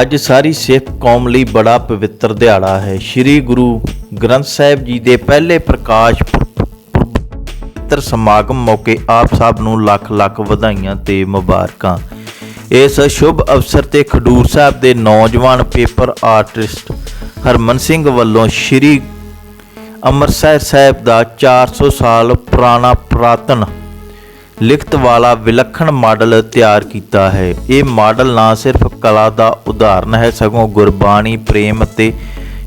ਅੱਜ ਸਾਰੀ ਸਿੱਖ ਕੌਮ ਲਈ ਬੜਾ ਪਵਿੱਤਰ ਦਿਹਾੜਾ ਹੈ। ਸ੍ਰੀ ਗੁਰੂ ਗ੍ਰੰਥ ਸਾਹਿਬ ਜੀ ਦੇ ਪਹਿਲੇ ਪ੍ਰਕਾਸ਼ ਪੁਰਬ ਪਵਿੱਤਰ ਸਮਾਗਮ ਮੌਕੇ ਆਪ ਸਭ ਨੂੰ ਲੱਖ ਲੱਖ ਵਧਾਈਆਂ ਤੇ ਮੁਬਾਰਕਾਂ। ਇਸ ਸ਼ੁਭ ਅਵਸਰ ਤੇ ਖਡੂਰ ਸਾਹਿਬ ਦੇ ਨੌਜਵਾਨ ਪੇਪਰ ਆਰਟਿਸਟ ਹਰਮਨ ਸਿੰਘ ਵੱਲੋਂ ਸ੍ਰੀ ਅੰਮ੍ਰਿਤਸਰ ਸਾਹਿਬ ਦਾ 400 ਸਾਲ ਪੁਰਾਣਾ ਪੁਰਾਤਨ ਲਿਖਤ ਵਾਲਾ ਵਿਲੱਖਣ ਮਾਡਲ ਤਿਆਰ ਕੀਤਾ ਹੈ। ਇਹ ਮਾਡਲ ਨਾ ਸਿਰਫ ਕਲਾ ਦਾ ਉਦਾਹਰਨ ਹੈ, ਸਗੋਂ ਗੁਰਬਾਣੀ, ਪ੍ਰੇਮ ਅਤੇ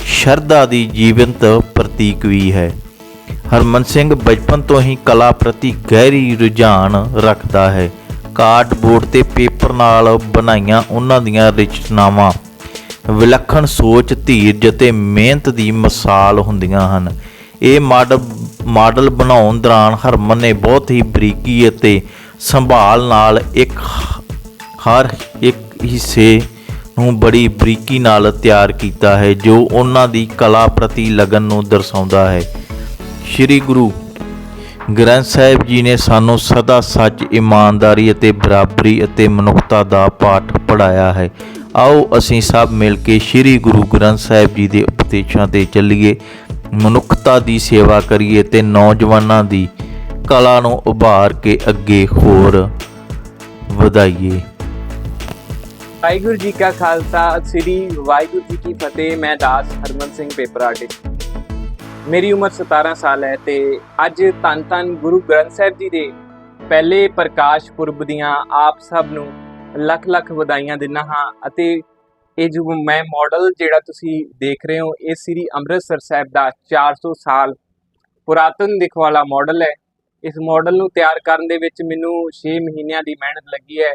ਸ਼ਰਧਾ ਦੀ ਜੀਵੰਤ ਪ੍ਰਤੀਕ ਵੀ ਹੈ। ਹਰਮਨ ਸਿੰਘ ਬਚਪਨ ਤੋਂ ਹੀ ਕਲਾ ਪ੍ਰਤੀ ਗਹਿਰੀ ਰੁਝਾਨ ਰੱਖਦਾ ਹੈ। ਕਾਰਡਬੋਰਡ ਤੇ ਪੇਪਰ ਨਾਲ ਬਣਾਈਆਂ ਉਹਨਾਂ ਦੀਆਂ ਰਚਨਾਵਾਂ ਵਿਲੱਖਣ ਸੋਚ, ਧੀਰਜ ਅਤੇ ਮਿਹਨਤ ਦੀ ਮਿਸਾਲ ਹੁੰਦੀਆਂ ਹਨ। ਇਹ ਮਾਡਲ ਮਾਡਲ ਬਣਾਉਣ ਦੌਰਾਨ ਹਰਮਨ ਨੇ ਬਹੁਤ ਹੀ ਬਰੀਕੀ ਅਤੇ ਸੰਭਾਲ ਨਾਲ ਇੱਕ ਹਰ ਇੱਕ ਹਿੱਸੇ ਨੂੰ ਬੜੀ ਬਰੀਕੀ ਨਾਲ ਤਿਆਰ ਕੀਤਾ ਹੈ, ਜੋ ਉਹਨਾਂ ਦੀ ਕਲਾ ਪ੍ਰਤੀ ਲਗਨ ਨੂੰ ਦਰਸਾਉਂਦਾ ਹੈ। ਸ੍ਰੀ ਗੁਰੂ ਗ੍ਰੰਥ ਸਾਹਿਬ ਜੀ ਨੇ ਸਾਨੂੰ ਸਦਾ ਸੱਚ, ਇਮਾਨਦਾਰੀ ਅਤੇ ਬਰਾਬਰੀ ਅਤੇ ਮਨੁੱਖਤਾ ਦਾ ਪਾਠ ਪੜਾਇਆ ਹੈ। ਆਓ ਅਸੀਂ ਸਭ ਮਿਲ ਕੇ ਸ੍ਰੀ ਗੁਰੂ ਗ੍ਰੰਥ ਸਾਹਿਬ ਜੀ ਦੇ ਉਪਦੇਸ਼ਾਂ ਤੇ ਚੱਲੀਏ। ਮਨੁੱਖਤਾ ਦੀ ਸੇਵਾ ਕਰੀਏ ਤੇ ਨੌਜਵਾਨਾਂ ਦੀ ਕਲਾ ਨੂੰ ਉਭਾਰ ਕੇ ਅੱਗੇ ਹੋਰ ਵਧਾਈਏ। ਵਾਹਿਗੁਰੂ ਜੀ ਕਾ ਖਾਲਸਾ, ਸ੍ਰੀ ਵਾਹਿਗੁਰੂ ਜੀ ਕੀ ਫਤਿਹ। ਮੈਂ ਦਾਸ ਹਰਮਨ ਸਿੰਘ ਪੇਪਰ ਆਰਟਿਸਟ ਮੇਰੀ ਉਮਰ 17 ਸਾਲ ਹੈ ਤੇ ਅੱਜ ਧੰਨ ਧੰਨ ਗੁਰੂ ਗ੍ਰੰਥ ਸਾਹਿਬ ਜੀ ਦੇ ਪਹਿਲੇ ਪ੍ਰਕਾਸ਼ ਪੁਰਬ ਦੀਆਂ ਆਪ ਸਭ ਨੂੰ ਲੱਖ ਲੱਖ ਵਧਾਈਆਂ ਦਿੰਦਾ ਹਾਂ ਅਤੇ ਇਹ ਜੋ ਮੈਂ ਮਾਡਲ ਜਿਹੜਾ ਤੁਸੀਂ ਦੇਖ ਰਹੇ ਹੋ, ਇਹ ਸ੍ਰੀ ਅੰਮ੍ਰਿਤਸਰ ਸਾਹਿਬ ਦਾ 400 ਸਾਲ ਪੁਰਾਤਨ ਦਿਖ ਵਾਲਾ ਮਾਡਲ ਹੈ। ਇਸ ਮਾਡਲ ਨੂੰ ਤਿਆਰ ਕਰਨ ਦੇ ਵਿੱਚ ਮੈਨੂੰ 6 ਮਹੀਨਿਆਂ ਦੀ ਮਿਹਨਤ ਲੱਗੀ ਹੈ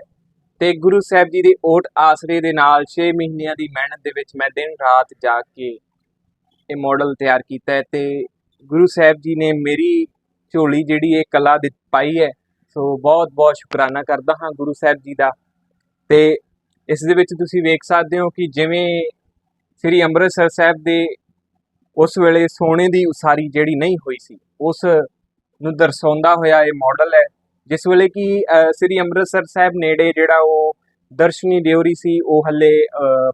ਤੇ ਗੁਰੂ ਸਾਹਿਬ ਜੀ ਦੇ ਓਟ ਆਸਰੇ ਦੇ ਨਾਲ 6 ਮਹੀਨਿਆਂ ਦੀ ਮਿਹਨਤ ਦੇ ਵਿੱਚ ਮੈਂ ਦਿਨ ਰਾਤ ਜਾ ਕੇ ਇਹ ਮਾਡਲ ਤਿਆਰ ਕੀਤਾ ਹੈ ਤੇ ਗੁਰੂ ਸਾਹਿਬ ਜੀ ਨੇ ਮੇਰੀ ਝੋਲੀ ਜਿਹੜੀ ਇਹ ਕਲਾ ਦਿੱਤ ਪਾਈ ਹੈ, ਸੋ ਬਹੁਤ ਬਹੁਤ ਸ਼ੁਕਰਾਨਾ ਕਰਦਾ ਹਾਂ ਗੁਰੂ ਸਾਹਿਬ ਜੀ ਦਾ। ਤੇ ਇਸ ਦੇ ਵਿੱਚ ਤੁਸੀਂ ਵੇਖ ਸਕਦੇ ਹੋ ਕਿ ਜਿਵੇਂ ਸ੍ਰੀ ਅੰਮ੍ਰਿਤਸਰ ਸਾਹਿਬ ਦੇ ਉਸ ਵੇਲੇ ਸੋਨੇ ਦੀ ਉਸਾਰੀ ਜਿਹੜੀ ਨਹੀਂ ਹੋਈ ਸੀ, ਉਸ ਨੂੰ ਦਰਸਾਉਂਦਾ ਹੋਇਆ ਇਹ ਮਾਡਲ ਹੈ, ਜਿਸ ਵੇਲੇ ਕਿ ਸ੍ਰੀ ਅੰਮ੍ਰਿਤਸਰ ਸਾਹਿਬ ਨੇੜੇ ਜਿਹੜਾ ਉਹ ਦਰਸ਼ਨੀ ਦਿਉਰੀ ਸੀ, ਉਹ ਹੱਲੇ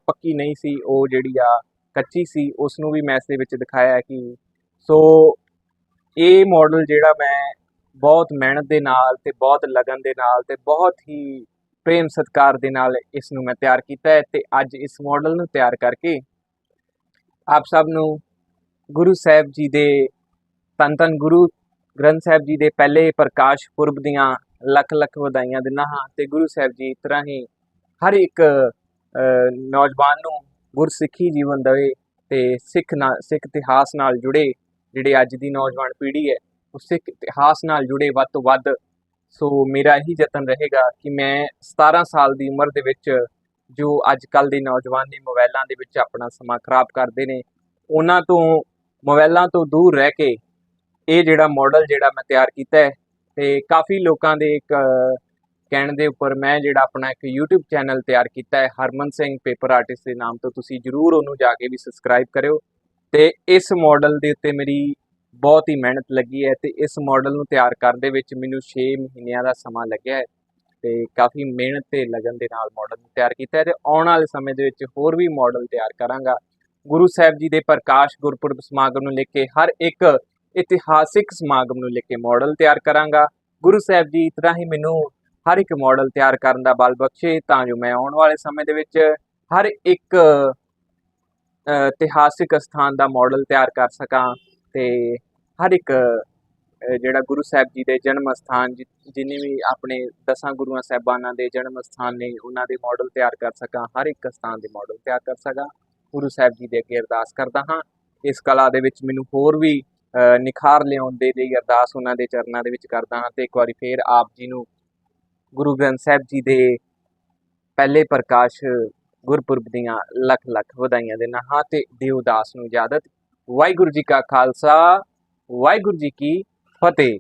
ਪੱਕੀ ਨਹੀਂ ਸੀ, ਉਹ ਜਿਹੜੀ ਆ ਕੱਚੀ ਸੀ, ਉਸ ਨੂੰ ਵੀ ਮੈਂ ਇਸ ਦੇ ਵਿੱਚ ਦਿਖਾਇਆ ਕਿ ਸੋ ਇਹ ਮਾਡਲ ਜਿਹੜਾ ਮੈਂ ਬਹੁਤ ਮਿਹਨਤ ਦੇ ਨਾਲ ਤੇ ਬਹੁਤ ਲਗਨ ਦੇ ਨਾਲ ਤੇ ਬਹੁਤ ਹੀ ਪ੍ਰੇਮ ਸਤਿਕਾਰ ਦੇ ਨਾਲ ਇਸ ਨੂੰ ਮੈਂ ਤਿਆਰ ਕੀਤਾ ਹੈ ਤੇ ਅੱਜ ਇਸ ਮਾਡਲ ਨੂੰ ਤਿਆਰ ਕਰਕੇ ਆਪ ਸਭ ਨੂੰ ਗੁਰੂ ਸਾਹਿਬ ਜੀ ਦੇ ਤਨ ਧੰਨ ਗੁਰੂ ਗ੍ਰੰਥ ਸਾਹਿਬ ਜੀ ਦੇ ਪਹਿਲੇ ਪ੍ਰਕਾਸ਼ ਪੁਰਬ ਦੀਆਂ ਲੱਖ ਲੱਖ ਵਧਾਈਆਂ ਦਿੰਦਾ ਹਾਂ ਤੇ ਗੁਰੂ ਸਾਹਿਬ ਜੀ ਇਸ ਤਰ੍ਹਾਂ ਹੀ ਹਰ ਇੱਕ ਅ, ਨੌਜਵਾਨ ਨੂੰ ਗੁਰਸਿੱਖੀ ਜੀਵਨ ਦੇਵੇ ਤੇ ਸਿੱਖ ਨਾਲ ਸਿੱਖ ਇਤਿਹਾਸ ਨਾਲ ਜੁੜੇ ਜਿਹੜੇ ਅੱਜ ਦੀ ਨੌਜਵਾਨ ਪੀੜ੍ਹੀ ਹੈ ਉਹ ਸਿੱਖ ਇਤਿਹਾਸ ਨਾਲ ਜੁੜੇ ਵੱਧ ਤੋਂ ਵੱਧ ਸੋ ਮੇਰਾ ਇਹੀ ਯਤਨ ਰਹੇਗਾ ਕਿ ਮੈਂ 17 ਸਾਲ ਦੀ ਉਮਰ ਦੇ ਵਿੱਚ ਜੋ ਅੱਜ ਕੱਲ ਦੇ ਨੌਜਵਾਨ ਨੇ ਮੋਬਾਈਲਾਂ ਦੇ ਵਿੱਚ ਆਪਣਾ ਸਮਾਂ ਖਰਾਬ ਕਰਦੇ ਨੇ, ਉਹਨਾਂ ਤੋਂ ਮੋਬਾਈਲਾਂ ਤੋਂ ਦੂਰ ਰਹਿ ਕੇ ਇਹ ਜਿਹੜਾ ਮਾਡਲ ਜਿਹੜਾ ਮੈਂ ਤਿਆਰ ਕੀਤਾ ਹੈ ਤੇ ਕਾਫੀ ਲੋਕਾਂ ਦੇ ਇੱਕ ਕਹਿਣ ਦੇ ਉੱਪਰ ਮੈਂ ਜਿਹੜਾ ਆਪਣਾ ਇੱਕ YouTube ਚੈਨਲ ਤਿਆਰ ਕੀਤਾ ਹੈ, ਹਰਮਨ ਸਿੰਘ ਪੇਪਰ ਆਰਟਿਸਟ ਦੇ ਨਾਮ ਤੋਂ, ਤੁਸੀਂ ਜਰੂਰ ਉਹਨੂੰ ਜਾ ਕੇ ਵੀ ਸਬਸਕ੍ਰਾਈਬ ਕਰਿਓ ਤੇ ਇਸ ਮਾਡਲ ਦੇ ਉੱਤੇ ਮੇਰੀ ਬਹੁਤ ਹੀ ਮਿਹਨਤ ਲੱਗੀ ਹੈ ਤੇ ਇਸ ਮਾਡਲ ਨੂੰ ਤਿਆਰ ਕਰਨ ਦੇ ਵਿੱਚ ਮੈਨੂੰ 6 ਮਹੀਨਿਆਂ ਦਾ ਸਮਾਂ ਲੱਗਿਆ ਹੈ ਤੇ ਕਾਫੀ ਮਿਹਨਤ ਤੇ ਲਗਨ ਦੇ ਨਾਲ ਮਾਡਲ ਨੂੰ ਤਿਆਰ ਕੀਤਾ ਹੈ ਤੇ ਆਉਣ ਵਾਲੇ ਸਮੇਂ ਦੇ ਵਿੱਚ ਹੋਰ ਵੀ ਮਾਡਲ ਤਿਆਰ ਕਰਾਂਗਾ। ਗੁਰੂ ਸਾਹਿਬ ਜੀ ਦੇ ਪ੍ਰਕਾਸ਼ ਗੁਰਪੁਰਬ ਸਮਾਗਮ ਨੂੰ ਲੈ ਕੇ ਹਰ ਇੱਕ ਇਤਿਹਾਸਿਕ ਸਮਾਗਮ ਨੂੰ ਲੈ ਕੇ ਮਾਡਲ ਤਿਆਰ ਕਰਾਂਗਾ। ਗੁਰੂ ਸਾਹਿਬ ਜੀ, ਇਤਨਾ ਹੀ ਮੈਨੂੰ ਹਰ ਇੱਕ ਮਾਡਲ ਤਿਆਰ ਕਰਨ ਦਾ ਬਲ ਬਖਸ਼ੇ ਤਾਂ ਜੋ ਮੈਂ ਆਉਣ ਵਾਲੇ ਸਮੇਂ ਦੇ ਵਿੱਚ ਹਰ ਇੱਕ ਇਤਿਹਾਸਿਕ ਸਥਾਨ ਦਾ ਮਾਡਲ ਤਿਆਰ ਕਰ ਸਕਾਂ ਤੇ ਹਰ ਇੱਕ ਜਿਹੜਾ ਗੁਰੂ ਸਾਹਿਬ ਜੀ ਦੇ ਜਨਮ ਸਥਾਨ ਜਿ- ਜਿੰਨੇ ਵੀ ਆਪਣੇ ਦਸਾਂ ਗੁਰੂਆਂ ਸਾਹਿਬਾਨਾਂ ਦੇ ਜਨਮ ਸਥਾਨ ਨੇ ਉਹਨਾਂ ਦੇ ਮਾਡਲ ਤਿਆਰ ਕਰ ਸਕਾਂ ਹਰ ਇੱਕ ਸਥਾਨ ਦੇ ਮਾਡਲ ਤਿਆਰ ਕਰ ਸਕਾਂ ਗੁਰੂ ਸਾਹਿਬ ਜੀ ਦੇ ਅੱਗੇ ਅਰਦਾਸ ਕਰਦਾ ਹਾਂ। ਇਸ ਕਲਾ ਦੇ ਵਿੱਚ ਮੈਨੂੰ ਹੋਰ ਵੀ ਅ, ਨਿਖਾਰ ਲਿਆਉਣ ਦੇ ਲਈ ਅਰਦਾਸ ਉਹਨਾਂ ਦੇ ਚਰਨਾਂ ਦੇ ਵਿੱਚ ਕਰਦਾ ਹਾਂ ਤੇ ਇੱਕ ਵਾਰੀ ਫੇਰ ਆਪ ਜੀ ਨੂੰ ਗੁਰੂ ਗ੍ਰੰਥ ਸਾਹਿਬ ਜੀ ਦੇ ਪਹਿਲੇ ਪ੍ਰਕਾਸ਼ ਗੁਰਪੁਰਬ ਦੀਆਂ ਲੱਖ ਲੱਖ ਵਧਾਈਆਂ ਦੇਣਾ ਹਾਂ ਤੇ ਦੇਵਦਾਸ ਨੂੰ ਇਜਾਜ਼ਤ। ਵਾਹਿਗੁਰੂ ਜੀ ਕਾ ਖਾਲਸਾ। ਵਾਹਿਗੁਰੂ ਜੀ ਕੀ ਫਤਿਹ।